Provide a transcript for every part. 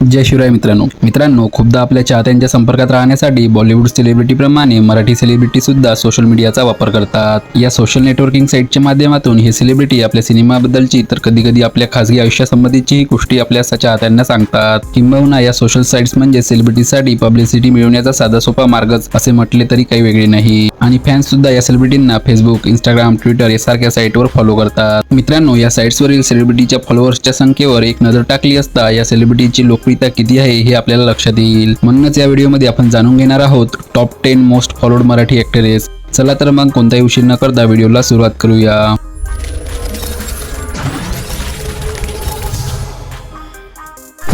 जय शिवराय मित्रांनो. मित्रांनो खूपदा आपल्या चाहत्यांच्या संपर्कात राहण्यासाठी बॉलिवूड सेलिब्रिटी प्रमाणे मराठी सेलिब्रिटी सुद्धा सोशल मीडियाचा वापर करतात. या सोशल नेटवर्किंग साईटच्या माध्यमातून हे सेलिब्रिटी आपल्या सिनेमाबद्दलची तर कधी कधी आपल्या खासगी आयुष्यासंबंधीची गोष्टी आपल्या चाहत्यांना सांगतात. किंबहुना या सोशल साईट्स म्हणजे सेलिब्रिटीसाठी पब्लिसिटी मिळवण्याचा साधा सोपा मार्गच असे म्हटले तरी काही वेगळे नाही. आणि फॅन्स सुद्धा या सेलिब्रिटींना फेसबुक इंस्टाग्राम ट्विटर यासारख्या साईटवर फॉलो करतात. मित्रांनो या साईट्सवरील सेलिब्रिटीच्या फॉलोअर्सच्या संख्येवर एक नजर टाकली असता या सेलिब्रिटीची लोकप्रियता किती आहे हे आपल्याला लक्षात येईल. म्हणूनच या व्हिडिओमध्ये आपण जाणून घेणार आहोत top ten most followed Marathi actress चला तर मग कोणताही उशीर न करता व्हिडिओला सुरुवात करूया.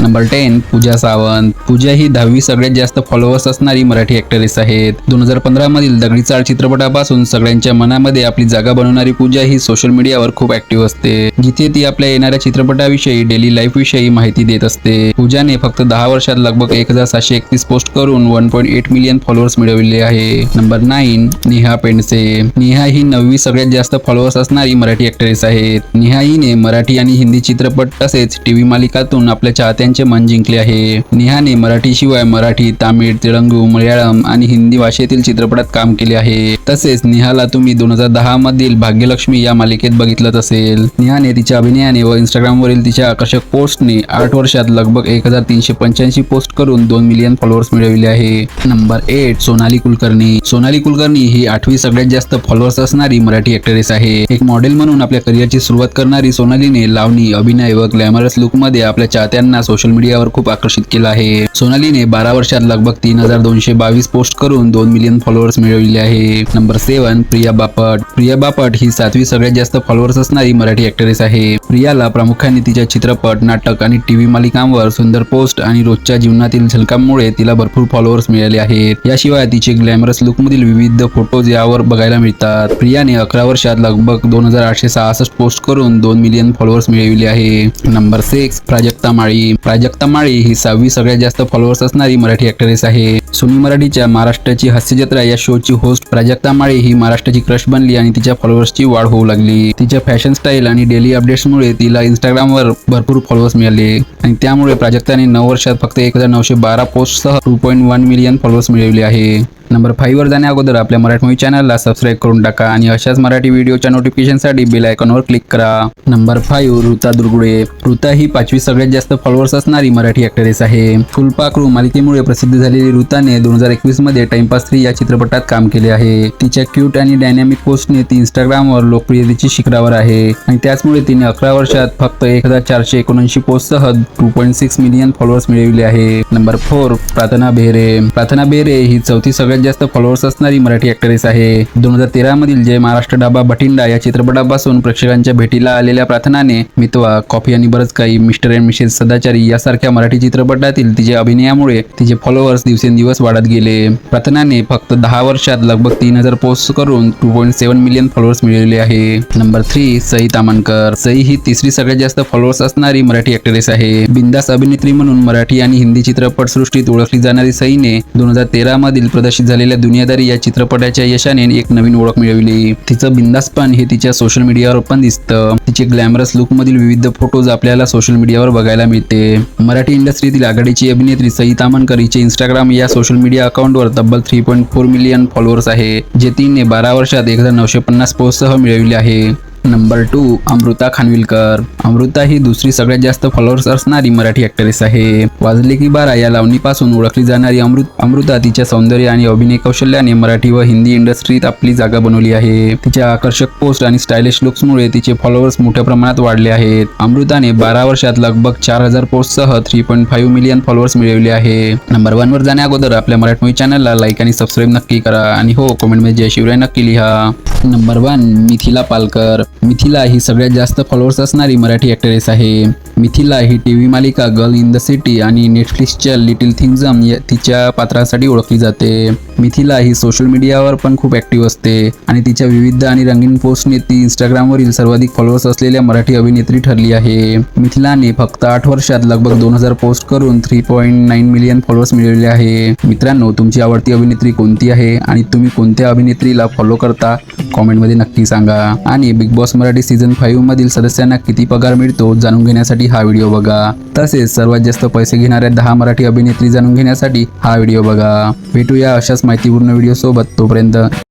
Number ten Pooja Sawant. पूजा ही दहावी सगळ्यात जास्त फॉलोअर्स असणारी मराठी ऍक्टरेस आहेत. दोन हजार पंधरा मधील दगडी चाळ चित्रपटापासून सगळ्यांच्या मनामध्ये आपली जागा बनवणारी पूजा ही सोशल मीडियावर खूप ऍक्टिव्ह असते. जिथे ती आपल्या येणाऱ्या चित्रपटाविषयी डेली लाईफ विषयी माहिती देत असते. पूजाने फक्त दहा वर्षात लगभग एक हजार सातशे एकतीस पोस्ट करून one point eight million followers मिळवले आहे. Number nine Neha Pendse. Neha ही नववी सगळ्यात जास्त फॉलोअर्स असणारी मराठी ऍक्ट्रेस आहेत. नेहा हिने मराठी आणि हिंदी चित्रपट तसेच टीव्ही मालिकातून आपल्या चाहत्यांचे मन जिंकले आहे. नेहाने मराठी शिवाय मराठी तामिळ तेलंगू मल्याळम आणि हिंदी भाषेतील चित्रपटात काम केले आहे. तसेच नेहाला तुम्ही दोन हजार दहा मधील भाग्यलक्ष्मी या मालिकेत बघितलंच असेल. नेहाने तिच्या अभिनयाने व इंस्टाग्राम वरील तिच्या आकर्षक पोस्टने आठ वर्षात लगभग एक हजार तीनशे पंच्याऐंशी पोस्ट करून दोन मिलियन फॉलोअर्स मिळवले आहे. Number eight Sonali Kulkarni. Sonali Kulkarni ही आठवी सगळ्यात जास्त फॉलोअर्स असणारी मराठी ऍक्ट्रेस आहे. एक मॉडेल म्हणून आपल्या करिअरची सुरुवात करणारी सोनालीने लावणी अभिनय व ग्लॅमरस लुकमध्ये आपल्या चाहत्यांना सोशल सोशल मीडियावर खूप आकर्षित केलं आहे. सोनालीने बारा वर्षात लगभग तीन हजार दोनशे बावीस पोस्ट करून दोन मिलियन फॉलोअर्स मिळवले आहे. Number seven Priya Bapat. Priya Bapat ही सातवी सगळ्यात जास्त फॉलोअर्स असणारी मराठी ऍक्ट्रेस आहे. प्रियाला प्रामुख्याने तिच्या चित्रपट नाटक आणि टीव्ही मालिकांवर सुंदर पोस्ट आणि रोजच्या जीवनातील झलकांमुळे तिला भरपूर फॉलोअर्स मिळाले आहेत. याशिवाय तिचे ग्लॅमरस लुकमधील विविध फोटोज यावर बघायला मिळतात. प्रियाने अकरा वर्षात लगभग दोन हजार आठशे सहासष्ट पोस्ट करून दोन मिलियन फॉलोअर्स मिळविले आहे. Number six Prajakta Mali. Prajakta Mali ही सहावी सगळ्यात जास्त फॉलोअर्स असणारी मराठी ॲक्टरेस आहे. सोनी मराठीच्या महाराष्ट्राची हास्य जत्रा या शोची होस्ट प्राजक्ता माळी ही महाराष्ट्राची क्रश बनली आणि तिच्या फॉलोअर्सची वाढ होऊ लागली. तिच्या फॅशन स्टाईल आणि डेली अपडेट्समुळे तिला इंस्टाग्रामवर भरपूर फॉलोअर्स मिळाले. आणि त्यामुळे प्राजक्ताने नऊ वर्षात फक्त एक हजार नऊशे बारा पोस्टसह two point one million followers मिळवले आहे. नंबर फाईव्ह वर जाण्या अगोदर आपल्या मराठी मूवी चॅनलला सबस्क्राईब करून टाका आणि अशाच मराठी व्हिडिओच्या नोटिफिकेशनसाठी बेल आयकॉनवर क्लिक करा. Number five Ruta Durgude. ऋता ही पाचवी सगळ्यात जास्त फॉलोअर्स असणारी मराठी ऍक्ट्रेस आहे. फुलपाखरू मालिकेमुळे प्रसिद्ध झालेली ऋताने दोन हजार एकवीसमध्ये टाइमपास थ्री या चित्रपटात काम केले आहे. तिच्या क्यूट आणि डायनॅमिक पोस्टने ती इंस्टाग्रामवर लोकप्रियतेची शिखरावर आहे. आणि त्याचमुळे तिने अकरा वर्षात फक्त एक हजार चारशे एकोणऐंशी पोस्टसह two point six million followers मिळवले आहे. नंबर फोर प्रार्थना बेहरे. प्रार्थना बेहरे ही चौथी सगळ्यात जास्त फॉलोअर्स असणारी मराठी ऍक्ट्रेस आहे. दोन हजार तेरा मधील जय महाराष्ट्र डाबा बठिंडा या चित्रपटापासून प्रेक्षकांच्या भेटीला आलेल्या प्रार्थनाने मितवा कॉफी आणि बरंच काही मिस्टर अँड मिसेस सदाचारी यासारख्या मराठी चित्रपटातील तिच्या अभिनयामुळे तिचे फॉलोअर्स दिवसेंदिवस वाढत गेले. प्रार्थनाने फक्त दहा वर्षात लगभग तीन हजार पोस्ट करून two point seven million followers मिळवले आहे. Number three Sai Tamhankar. Sai ही तिसरी सगळ्यात जास्त फॉलोअर्स असणारी मराठी ऍक्ट्रेस आहे. बिंदास अभिनेत्री म्हणून मराठी आणि हिंदी चित्रपट सृष्टीत ओळखली जाणारी सईने दोन हजार तेरा मधील प्रदर्शित झालेल्या दुनियादारी या चित्रपटाच्या यशाने एक नवीन ओळख मिळवली. तिचं बिंदासपण हे तिच्या सोशल मीडियावर पण दिसतं. तिचे ग्लॅमरस लुक मधील विविध फोटोज आपल्याला सोशल मीडियावर बघायला मिळते. मराठी इंडस्ट्रीतील आघाडीची अभिनेत्री सई तामणकर हिचे इंस्टाग्राम या सोशल मीडिया अकाउंटवर तब्बल three point four million followers आहे जे तिने बारा वर्षात एक हजार नऊशे पन्नास पोस्टसह मिळविले आहे. Number two Amruta Khanvilkar. Amruta ही दुसरी सगळ्यात जास्त फॉलोअर्स असणारी मराठी ऍक्ट्रेस आहे. वाजले की बारा या लावणीपासून ओळखली जाणारी अमृत अमृता तिच्या सौंदर्य आणि अभिनय कौशल्याने मराठी व हिंदी इंडस्ट्रीत आपली जागा बनवली आहे. तिच्या आकर्षक पोस्ट आणि स्टायलिश लुक्समुळे तिचे फॉलोअर्स मोठ्या प्रमाणात वाढले आहेत. अमृताने बारा वर्षात लगभग चार हजार पोस्टसह three point five million followers मिळवले आहे. नंबर वन वर जाण्या अगोदर आपल्या मराठी चॅनलला लाईक आणि सबस्क्राईब नक्की करा. आणि हो कमेंटमध्ये जय शिवराय नक्की लिहा. Number one Mithila Palkar. Mithila ही सगळ्यात जास्त फॉलोअर्स असणारी मराठी ॲक्टरेस आहे. मिथिला ही टी व्ही मालिका गर्ल इन द सिटी आणि नेटफ्लिक्सच्या लिटिल थिंग्जम या तिच्या पात्रासाठी ओळखली जाते. मिथिला ही सोशल मीडियावर पण खूप ॲक्टिव्ह असते. आणि तिच्या विविध आणि रंगीन पोस्टने ती इंस्टाग्रामवरील सर्वाधिक फॉलोअर्स असलेल्या मराठी अभिनेत्री ठरली आहे. मिथिलाने फक्त आठ वर्षात लगभग दोन हजार पोस्ट करून three point nine million followers मिळवले आहे. मित्रांनो तुमची आवडती अभिनेत्री कोणती आहे? आणि तुम्ही कोणत्या अभिनेत्रीला फॉलो करता? कॉमेंटमध्ये नक्की सांगा. आणि Bigg Boss Marathi season five मधील सदस्यांना किती पगार मिळतो जाणून घेण्यासाठी हा व्हिडिओ बघा. तसेच सर्वात जास्त पैसे घेणाऱ्या दहा मराठी अभिनेत्री जाणून घेण्यासाठी हा व्हिडिओ बघा. भेटूया अशाच माहितीपूर्ण व्हिडिओ सोबत तोपर्यंत